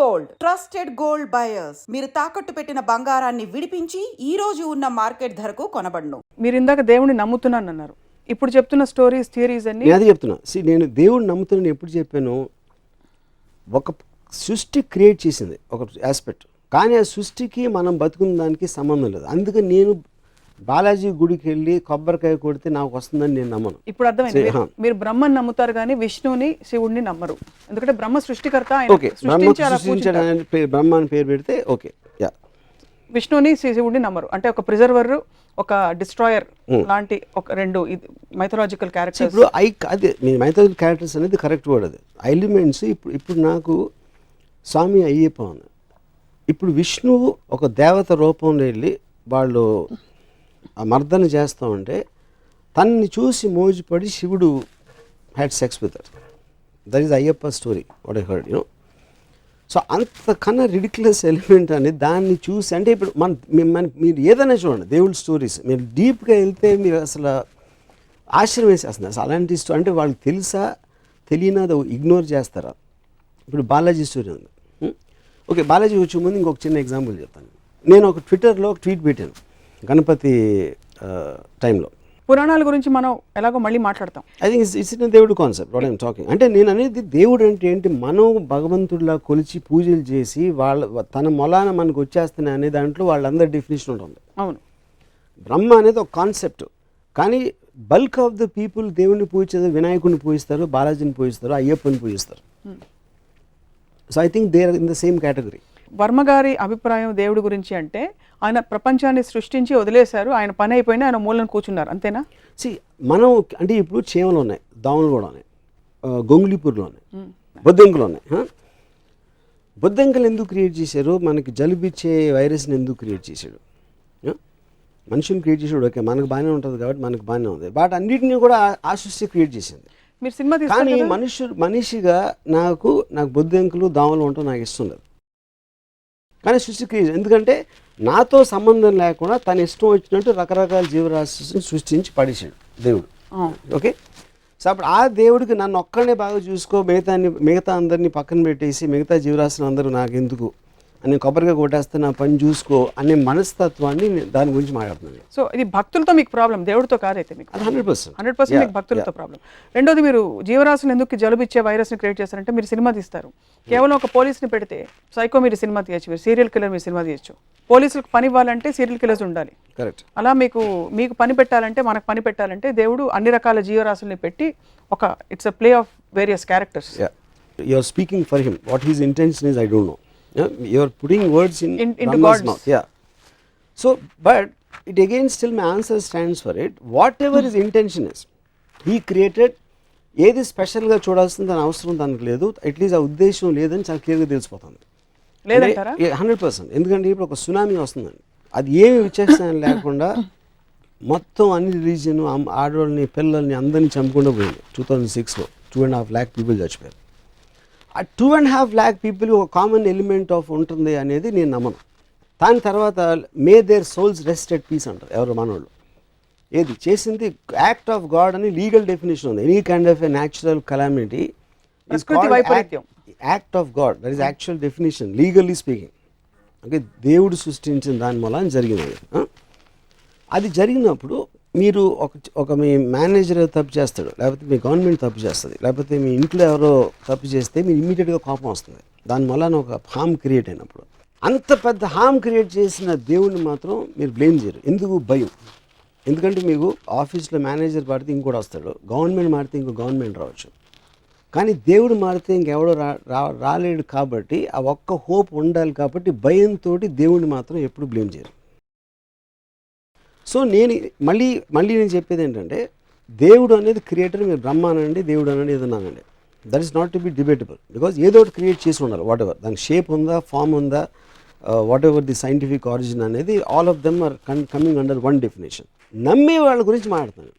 Gold. Trusted gold buyers. మీరు తాకట్టు పెట్టిన బంగారాన్ని విడిపించి ఈ రోజు ఉన్న మార్కెట్ ధరకు కొనబడును. మీరు ఇందాక దేవుని నమ్ముతున్నాను అన్నారు. ఇప్పుడు చెప్తున్న స్టోరీస్ థియరీస్ అన్ని నేను అదే చెప్తున్నా. సి నేను దేవుడిని నమ్ముతున్నాను ఎప్పుడు చెప్పాను? ఒక సృష్టి క్రియేట్ చేసింది ఒక ఆస్పెక్ట్ కానీ ఆ సృష్టికి మనం బతుకున్న దానికి సంబంధం లేదు. అందుకని నేను బాలాజీ గుడికి వెళ్ళి కొబ్బరికాయ కొడితే నాకు వస్తుందని నేను నమ్మను. ఇప్పుడు అర్థమైంది. మీరు- బ్రహ్మని నమ్ముతారు కానీ విష్ణువుని శివుడిని నమ్మరు. ఎందుకంటే బ్రహ్మ సృష్టికర్త ఆయన ఓకే. బ్రహ్మ సృష్టించి అలా. అనే పేరు బ్రహ్మ అని పేరు పెడితే ఓకే. యా. విష్ణువుని శి- శివుడిని నమ్మరు. అంటే ఒక ప్రిజర్వర్ ఒక డిస్ట్రాయర్ లాంటి ఒక రెండు మైథలాజికల్ క్యారెక్టర్స్ ఇప్పుడు ఐ అదే మీ మైథాలజీ క్యారెక్టర్స్ అనేది కరెక్ట్ వర్డ్ అది. ఎలిమెంట్స్ ఇప్పుడు ఇప్పుడు నాకు స్వామి అయ్యప్ప ఉంది ఇప్పుడు విష్ణువు ఒక దేవత రూపంలో వెళ్ళి వాళ్ళు ఆ మర్దన చేస్తూ ఉంటే తనని చూసి మోజుపడి శివుడు had sex with that is Ayyappa story what I heard you know so అంతకన్నా రిడిక్యులస్ ఎలిమెంట్ అని దాన్ని చూసి అంటే ఇప్పుడు మన మీ- మన మీరు ఏదైనా చూడండి దేవుడి స్టోరీస్ మీరు డీప్గా వెళ్తే మీరు అసలు ఆశ్చర్యం వేసేస్తుంది. అసలు అలాంటి స్టోరీ అంటే వాళ్ళకి తెలుసా? తెలియనా? అది ఇగ్నోర్ చేస్తారా? ఇప్పుడు బాలాజీ స్టోరీ ఉంది. Hmm? ఓకే బాలాజీ వచ్చే ముందు ఇంకొక చిన్న ఎగ్జాంపుల్ చెప్తాను. నేను ఒక ట్విట్టర్లో ఒక ట్వీట్ పెట్టాను. గణపతి టైంలో. పురాణాల గురించి మనం ఎలాగో మళ్ళీ మాట్లాడతాం. ఐ థింక్ ఇట్స్ ఇట్స్ దేవుడు కాన్సెప్ట్ వాట్ ఐమ్ టాకింగ్ అంటే నేను అనేది దేవుడు అంటే ఏంటి? మనం భగవంతుడిలా కొలిచి పూజలు చేసి వాళ్ళ తన మొలాన మనకు వచ్చేస్తున్నాయి అనే దాంట్లో వాళ్ళందరి డెఫినేషన్ ఉంటుంది. అవును. బ్రహ్మ అనేది ఒక కాన్సెప్ట్ కానీ బల్క్ ఆఫ్ ద పీపుల్ దేవుని పూజించేది వినాయకుడిని పూజిస్తారు బాలాజీని పూజిస్తారు అయ్యప్పని పూజిస్తారు. So I think they are in the same category Varma గారి అభిప్రాయం దేవుడి గురించి అంటే ఆయన ప్రపంచాన్ని సృష్టించి వదిలేశారు ఆయన పని అయిపోయినా ఆయన మూలను కూర్చున్నారు అంతేనా? సి మనం అంటే ఇప్పుడు చీమలు ఉన్నాయి దోమలు కూడా ఉన్నాయి ఆ, గొంగుళిపూర్లో ఉన్నాయి బొద్దింకలు ఉన్నాయి? బొద్దింకలు ఎందుకు క్రియేట్ చేశారు? మనకి జలుబిచ్చే వైరస్ని ఎందుకు క్రియేట్ చేశాడు? మనిషిని క్రియేట్ చేసాడు ఓకే మనకు బాగానే ఉంటుంది కాబట్టి మనకు బాగానే ఉంది. బట్ అన్నిటిని కూడా ఆ- ఆ సృష్టి క్రియేట్ చేసింది. మీరు సినిమా కానీ? మనుషులు మనిషిగా నాకు నాకు బొద్దింకలు దోమలు ఉండటం నాకు లేదు. కానీ సృష్టి క్రియేట్ ఎందుకంటే నాతో సంబంధం లేకుండా తన ఇష్టం వచ్చినట్టు రకరకాల జీవరాశిని సృష్టించి పడేసాడు దేవుడు. ఓకే? సో అప్పుడు ఆ దేవుడికి నన్ను ఒక్కడనే బాగా చూసుకో మిగతా మిగతా అందరినీ పక్కన పెట్టేసి మిగతా జీవరాశులు అందరూ నాకు ఎందుకు అని కొబ్బరిగా కొట్టేస్తే నా పని చూసుకో అనే మనస్తత్వాన్ని నేను దాని గురించి మాట్లాడుతున్నాను. సో ఇది భక్తులతో మీకు ప్రాబ్లం దేవుడితో కాదైతే మీకు. అది హండ్రెడ్ పర్సెంట్. హండ్రెడ్ పర్సెంట్ మీకు భక్తులతో ప్రాబ్లం రెండోది మీరు జీవరాశులు ఎందుకు జలుబు ఇచ్చే వైరస్ని క్రియేట్ చేస్తారంటే మీరు సినిమా తీస్తారు. కేవలం ఒక పోలీస్ని పెడితే సైకో మీరు సినిమా తీయచ్చు మీరు సీరియల్ కిల్లర్ మీరు సినిమా తీయచ్చు. పోలీసులకు పని ఇవ్వాలంటే సీరియల్ కిల్లర్స్ ఉండాలి. కరెక్ట్ అలా మీకు మీకు పని పెట్టాలంటే మనకు పని పెట్టాలంటే దేవుడు అన్ని రకాల జీవరాశుల్ని పెట్టి ఒక it's a play of various characters Yeah. You're speaking for him. What his intention is, I don't know. Yeah? You're putting words in, In- into Brahma's God's- mouth. Yeah. So, but it again still my answer stands for it. Whatever his intention is, he created ఏది స్పెషల్గా చూడాల్సిన దాని అవసరం దానికి లేదు at least ఆ ఉద్దేశం లేదని చాలా క్లియర్గా తెలిసిపోతుంది హండ్రెడ్ పర్సెంట్ ఎందుకంటే ఇప్పుడు ఒక సునామీ వస్తుందండి అది ఏమి విచక్షణ లేకుండా మొత్తం అన్ని రిలీజియన్ ఆడవాళ్ళని పిల్లల్ని అందరినీ చంపకుండా పోయింది టూ థౌజండ్ సిక్స్లో two and half lakh people చచ్చిపోయారు two and half lakh people ఒక కామన్ ఎలిమెంట్ ఆఫ్ ఉంటుంది అనేది నేను నమ్మను. దాని తర్వాత may their souls rest at peace అంటారు ఎవరు మనోళ్ళు ఏది? చేసింది యాక్ట్ ఆఫ్ గాడ్ అని లీగల్ డెఫినేషన్ ఉంది. Any kind of a natural calamity. Act of God that is actual definition legally speaking okay దేవుడు సృష్టించిన దాని అది ఆ? అది జరిగినప్పుడు మీరు ఒక ఒక మీ మేనేజర్ తప్పు చేస్తాడు లేకపోతే మీ గవర్నమెంట్ తప్పు చేస్తుంది లేకపోతే మీ ఇంట్లో ఎవరో తప్పు చేస్తే మీరు ఇమీడియట్గా కోపం వస్తుంది. దాని వలన ఒక హామ్ క్రియేట్ అయినప్పుడు. అంత పెద్ద హామ్ క్రియేట్ చేసిన దేవుడిని మాత్రం మీరు బ్లేమ్ చేయరు. ఎందుకు? భయం. ఎందుకంటే మీకు ఆఫీస్లో మేనేజర్ మారితే ఇంకోటి వస్తాడు గవర్నమెంట్ మారితే ఇంకో గవర్నమెంట్ రావచ్చు. కానీ దేవుడు మారితే ఇంకెవడో రా రా- రాలేడు కాబట్టి ఆ ఒక్క హోప్ ఉండాలి కాబట్టి భయంతో దేవుడిని మాత్రం ఎప్పుడు బ్లేమ్ చేయరు. సో నేను మళ్ళీ మళ్ళీ నేను చెప్పేది ఏంటంటే దేవుడు అనేది క్రియేటర్ మీరు బ్రహ్మ అనండి దేవుడు అనండి ఏదన్నా అనండి. That is not to be debatable because ఏదో ఒకటి క్రియేట్ చేసి ఉండాలి వాట్ ఎవర్ దాని షేప్ ఉందా ఫామ్ ఉందా whatever the scientific origin అనేది all of them are coming under one definition నమ్మే వాళ్ళ గురించి మాట్లాడతాను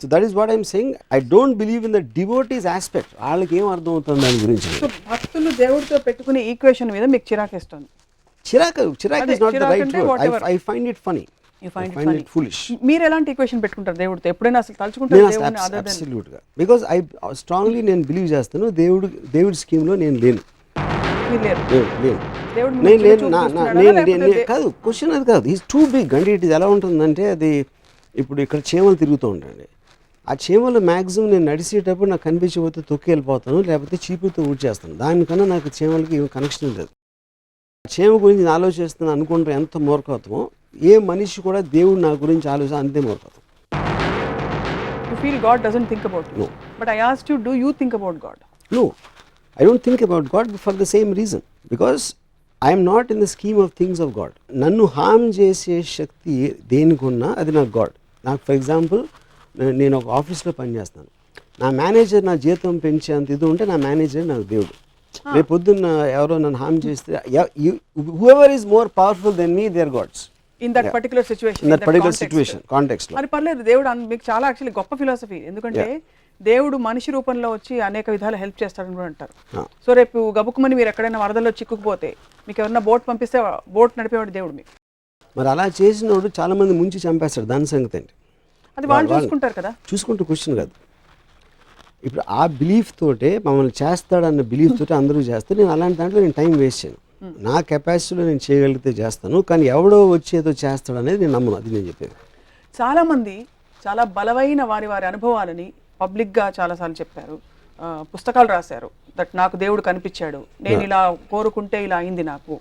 so that is what I'm saying I don't believe in the devotees aspect వాళ్ళకి ఏం అర్థం అవుతుంది దాని గురించి? భక్తులు దేవుడితో పెట్టుకునే ఈక్వేషన్ మీద మీకు చిరాకేస్తుంది. చిరాకు చిరాక్ is not the right. I find it funny మీరు ఎలాంటి ఈక్వేషన్ పెట్టుకుంటారు దేవుడితో? ఎప్పుడైనా అసలు తలుచుకుంటారు బికాజ్ ఐ స్ట్రాంగ్లీ నేను బిలీవ్ చేస్తాను దేవుడు దేవుడి నేను లేను. లేవు దేవుడు నేను లేను? నేను కాదు క్వశ్చన్ అది కాదు. ఈజ్ టూ బిగ్ అంటే ఇట్ ఎలా ఉంటుందంటే అది ఇప్పుడు ఇక్కడ చీమలు తిరుగుతూ ఉంటాయండి ఆ చీమలు మ్యాక్సిమం నేను నడిచేటప్పుడు నాకు కనిపించకపోతే తొక్కి వెళ్ళిపోతాను లేకపోతే చీపుతో ఊడ్చేస్తాను. దానికన్నా నాకు చీమలకి కనెక్షన్ లేదు. చీమ గురించి నేను ఆలోచిస్తున్నాను అనుకుంటే ఎంత మూర్ఖత్వమో ఏ మనిషి కూడా దేవుడు నా గురించి ఆలోచన అంతే you feel God doesn't think about you No. But I asked you do you think about God No, I don't think about God for the same reason. Because I am not in the scheme of things of God. నన్ను harm చేసే శక్తి దేనికి ఉన్నా అది నాకు God నాకు for example నేను ఒక ఆఫీస్లో పనిచేస్తాను. నా మేనేజర్ నా జీతం పెంచేంత ఇది ఉంటే నా మేనేజర్ నాకు దేవుడు. రేపు పొద్దున్న ఎవరో నన్ను హామ్ చేస్తే whoever is more powerful than me their gods in that particular situation in that particular situation కాంటెక్స్లో మరి పర్లేదు దేవుడు మీకు చాలా యాక్చువల్లీ గొప్ప ఫిలాసఫీ ఎందుకంటే దేవుడు మనిషి రూపంలో వచ్చి అనేక విధాలు హెల్ప్ చేస్తాడని కూడా అంటారు. సో రేపు గబుక్కుమని మీరు ఎక్కడైనా వరదల్లో చిక్కుకుపోతే మీకు ఎవరన్నా బోట్ పంపిస్తే బోట్ నడిపేవాడు దేవుడు మీకు. మరి అలా చేసినోడు చాలా మంది ముంచి చంపేస్తాడు దాని సంగతి ఏంటి? అది వాళ్ళు వాళ్ళు- చూసుకుంటారు కదా. చూసుకుంటూ క్వశ్చన్ కాదు. ఇప్పుడు ఆ బిలీఫ్ తోటే మమ్మల్ని చేస్తాడన్న బిలీఫ్ తోటే అందరూ చేస్తారు నేను అలాంటి దాంట్లో నేను టైం వేస్ట్ చేయను. నా కెపాసిటీలో నేను చేయగలిగితే చేస్తాను కానీ ఎవడో వచ్చి ఏదో చేస్తాడు అనేది నేను నమ్మను అది నేను చెప్పేది. చాలా మంది చాలా బలమైన వారి వారి అనుభవాలని పబ్లిక్గా చాలాసార్లు చెప్పారు. పుస్తకాలు రాశారు. దట్ నాకు దేవుడు కనిపించాడు. నేను ఇలా కోరుకుంటే ఇలా అయింది నాకు.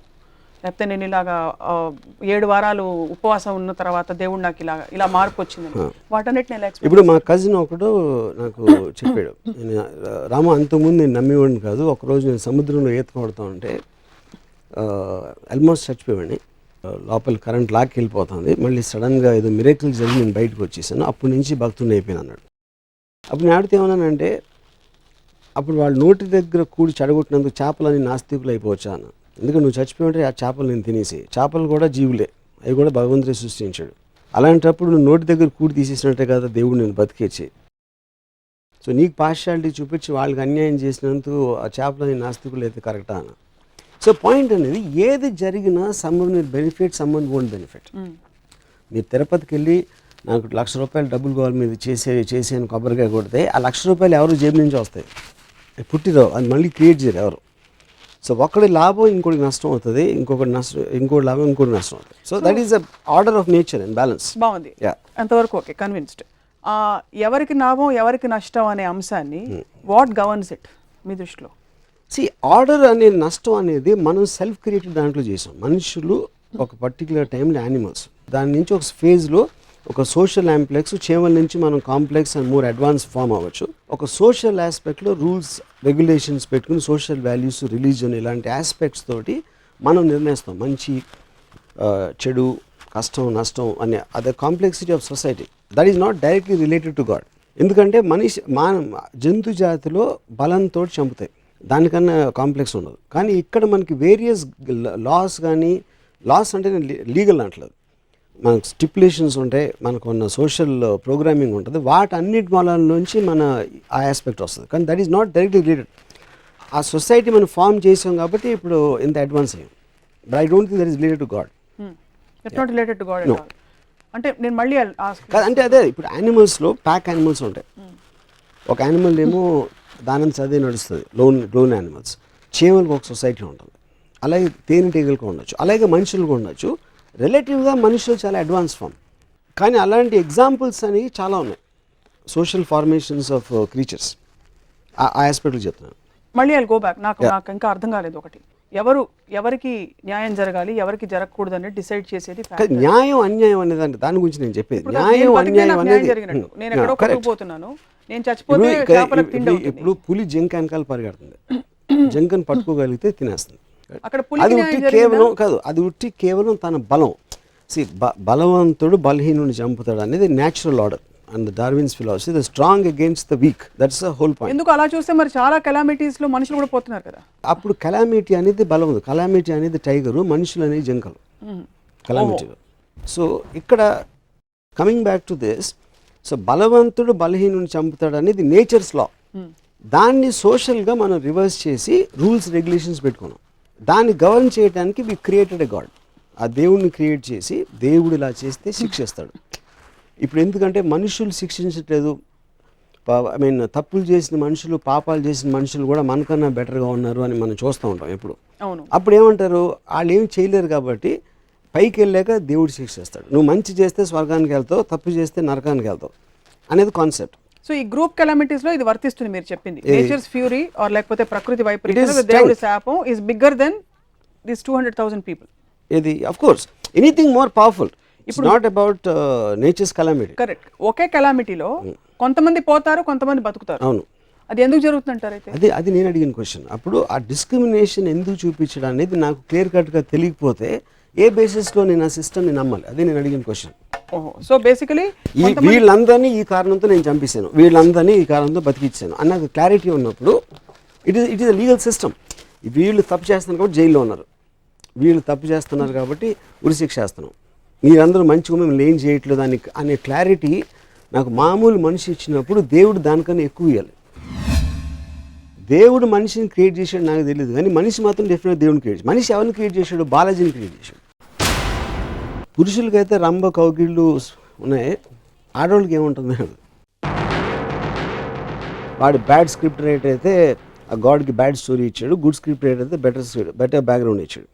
లేకపోతే నేను ఇలాగా ఏడు వారాలు ఉపవాసం ఉన్న తర్వాత దేవుడు నాకు ఇలా ఇలా మార్పు వచ్చిందని. వాటన్నిటిని ఎలా ఇప్పుడు మా కజిన్ ఒకడు నాకు చెప్పాడు. రామ అంతకుముందు నేను నమ్మేవాడిని కాదు. ఒకరోజు నేను సముద్రంలో ఈత కొడతా ఉంటే ఆల్మోస్ట్ చచ్చిపోయాడిని లోపల కరెంట్ లాక్కి వెళ్ళిపోతుంది. మళ్ళీ సడన్గా ఏదో మిరేకిల్ జరిగి నేను బయటకు వచ్చేసాను. అప్పటి నుంచి భక్తుడిని అయిపోయాను అన్నాడు. అప్పుడు నేను ఆడితే ఏమన్నానంటే అప్పుడు వాళ్ళ నోటి దగ్గర కూడి చెడగొట్టినందుకు చేపలని నాస్తికులు అయిపోవచ్చా అన్న. ఎందుకంటే నువ్వు చచ్చిపోయింటే ఆ చేపలు నేను తినేసి చేపలు కూడా జీవులే. అవి కూడా భగవంతుడే సృష్టించాడు. అలాంటప్పుడు నువ్వు నోటి దగ్గర కూడి తీసేసినట్టే కదా దేవుడు నేను బతికేచి సో నీకు పార్షాలిటీ చూపించి వాళ్ళకి అన్యాయం చేసినందుకు ఆ చేపలని నాస్తికులు అయితే కరెక్టా అన్న. సో పాయింట్ అనేది ఏది జరిగినా will benefit someone won't benefit మీరు తిరుపతికి వెళ్ళి నాకు లక్ష రూపాయలు డబ్బులు కావాలి మీరు చేసే చేసేని కొబ్బరికాయ కొడితే ఆ లక్ష రూపాయలు ఎవరు జేబు నుంచి వస్తాయి? అవి పుట్టిరావు అది మళ్ళీ క్రియేట్ చేయరు ఎవరు. సో ఒకటి లాభం ఇంకోటి నష్టం అవుతుంది ఇంకొకటి నష్టం ఇంకోటి లాభం ఇంకోటి నష్టం అవుతుంది. So that is the order of nature and balance బాగుంది. అంతవరకు ఓకే కన్విన్స్డ్ ఎవరికి లాభం ఎవరికి నష్టం అనే అంశాన్ని వాట్ గవర్న్స్ ఇట్ మీ దృష్టిలో? సి ఆర్డర్ అనే నష్టం అనేది మనం సెల్ఫ్ క్రియేటెడ్ దాంట్లో చేసాం. మనుషులు ఒక పర్టికులర్ టైంలో యానిమల్స్ దాని నుంచి ఒక ఫేజ్లో ఒక సోషల్ యాంప్లెక్స్ చేవల నుంచి మనం complex and more advance form అవ్వచ్చు. ఒక సోషల్ ఆస్పెక్ట్లో రూల్స్ రెగ్యులేషన్స్ పెట్టుకుని సోషల్ వాల్యూస్ రిలీజన్ ఇలాంటి ఆస్పెక్ట్స్ తోటి మనం నిర్ణయిస్తాం. మంచి చెడు కష్టం నష్టం అనే అదే complexity of society that is not directly related to God ఎందుకంటే మనిషి మాన జంతు జాతిలో బలంతో చంపుతాయి. దానికన్నా కాంప్లెక్స్ ఉండదు. కానీ ఇక్కడ మనకి వేరియస్ లాస్ కానీ లాస్ అంటే లీగల్ అంటలేదు. మనకు స్టిపులేషన్స్ ఉంటాయి మనకు ఉన్న సోషల్ ప్రోగ్రామింగ్ ఉంటుంది వాటన్నిటి మూలాల నుంచి మన ఆ ఆస్పెక్ట్ వస్తుంది. కానీ that is not directly related. ఆ సొసైటీ మనం ఫామ్ చేసాం కాబట్టి ఇప్పుడు ఇంత అడ్వాన్స్ అయ్యాం. But I don't think that is related to God not related to God అంటే నేను మళ్ళీ అంటే అదే ఇప్పుడు యానిమల్స్లో ప్యాక్ యానిమల్స్ ఉంటాయి. ఒక యానిమల్ ఏమో దానం చదివి నడుస్తుంది. లోన్ లోన్ యానిమల్స్ చీమలకు ఒక సొసైటీ ఉంటుంది. అలాగే తేనెటీగలకు ఉండొచ్చు. అలాగే మనుషులకు ఉండొచ్చు. రిలేటివ్గా మనుషులు చాలా అడ్వాన్స్ ఫామ్ కానీ అలాంటి ఎగ్జాంపుల్స్ అనేవి చాలా ఉన్నాయి. సోషల్ ఫార్మేషన్స్ ఆఫ్ క్రీచర్స్ ఆ ఆస్పెక్ట్లు చెప్తున్నాను. మళ్ళీ ఐ గో బ్యాక్ నాకు నాకు ఇంకా అర్థం కాలేదు ఒకటి. ఎవరు ఎవరికి న్యాయం జరగాలి ఎవరికి జరగకూడదు అనేది డిసైడ్ చేసేది న్యాయం అన్యాయం అనేది అంటే దాని గురించి నేను చెప్పేది. న్యాయం అన్యాయం అనేది Hmm. నేను ఎక్కడో. కొట్టుకుపోతున్నాను నేను చచ్చిపోతే ఇప్పుడు పులి జింక వెనకాల పరిగెడుతుంది. జింకను పట్టుకోగలిగితే తినేస్తుంది. అక్కడ అది ఉట్టి? కేవలం కాదు అది ఉట్టి కేవలం తన బలం. సి బలవంతుడు బలహీనుని చంపుతాడు అనేది natural order and Darwin's philosophy the strong against the weak that's the whole point ఎందుకు అలా చూస్తే మరి చాలా calamities లో మనుషులు కూడా పోతున్నారు కదా? అప్పుడు కలామిటీ అనేది బలం ఉంది. కలామిటీ అనేది టైగరు మనుషులు అనేది జింకలు. కలామిటీలో సో ఇక్కడ coming back to this so బలవంతుడు బలహీనుని చంపుతాడు అనేది నేచర్స్ లా. దాన్ని సోషల్గా మనం రివర్స్ చేసి రూల్స్ రెగ్యులేషన్స్ పెట్టుకున్నాం. దాన్ని గవర్న్ చేయడానికి వి క్రియేటెడ్ ఎ గాడ్ ఆ దేవుడిని క్రియేట్ చేసి దేవుడు ఇలా చేస్తే శిక్షిస్తాడు. ఇప్పుడు ఎందుకంటే మనుషులు శిక్షించట్లేదు. ఐ మీన్ తప్పులు చేసిన మనుషులు పాపాలు చేసిన మనుషులు కూడా మనకన్నా బెటర్గా ఉన్నారు అని మనం చూస్తూ ఉంటాం ఎప్పుడు. అప్పుడు ఏమంటారు? వాళ్ళు ఏం చేయలేరు కాబట్టి పైకి వెళ్ళాక దేవుడు శిక్షిస్తాడు. నువ్వు మంచి చేస్తే స్వర్గానికి వెళ్తావు తప్పు చేస్తే నరకానికి వెళ్తావు అనేది కాన్సెప్ట్ సో ఈ గ్రూప్ కెలామిటీస్లో ఇది వర్తిస్తుంది మీరు చెప్పింది. నేచర్స్ ఫ్యూరీ ఆర్ లేకపోతే ప్రకృతి వైపరీత్యం దేవుడి శాపం is bigger than this two hundred thousand people ఇది of course anything more powerful it's not about nature's calamity correct ఒకే కెలామిటీలో కొంతమంది పోతారు కొంతమంది బతుకుతారు. అవును. అది ఎందుకు జరుగుతుందంటారు అయితే? అది అది నేను అడిగిన క్వశ్చన్ అప్పుడు ఆ డిస్క్రిమినేషన్ ఎందుకు చూపించడం అనేది నాకు క్లియర్ కట్గా తెలియకపోతే ఏ బేసిస్లో నేను ఆ సిస్టమ్ని నమ్మాలి? అదే నేను అడిగిన క్వశ్చన్ సో బేసికలీ ఈ వీళ్ళందరినీ ఈ కారణంతో నేను చంపేశాను. వీళ్ళందరినీ ఈ కారణంతో బతికిచ్చాను. అన్నది క్లారిటీ ఉన్నప్పుడు it is it is legal system వీళ్ళు తప్పు చేస్తున్నారు కాబట్టి జైల్లో ఉన్నారు. వీళ్ళు తప్పు చేస్తున్నారు కాబట్టి ఉరిశిక్ష చేస్తున్నాం మీరందరూ మంచిగా మిమ్మల్ని ఏం చేయట్లేదు అని అనే క్లారిటీ నాకు మామూలు మనిషి ఇచ్చినప్పుడు దేవుడు దానికన్నా ఎక్కువ ఇవ్వాలి దేవుడు మనిషిని క్రియేట్ చేశాడు నాకు తెలియదు కానీ మనిషి మాత్రం డెఫినెట్ దేవుడిని క్రియేట్ మనిషి ఎవరిని క్రియేట్ చేశాడు? బాలాజీని క్రియేట్ చేశాడు. పురుషులకైతే రంభ కౌగిళ్ళు ఉన్నాయి. ఆడవాళ్ళకి ఏముంటుంది? వాడు బ్యాడ్ స్క్రిప్ట్ రైటర్ అయితే ఆ గాడ్కి బ్యాడ్ స్టోరీ ఇచ్చాడు. గుడ్ స్క్రిప్ట్ రైటర్ అయితే బెటర్ బెటర్ బ్యాక్గ్రౌండ్ ఇచ్చాడు.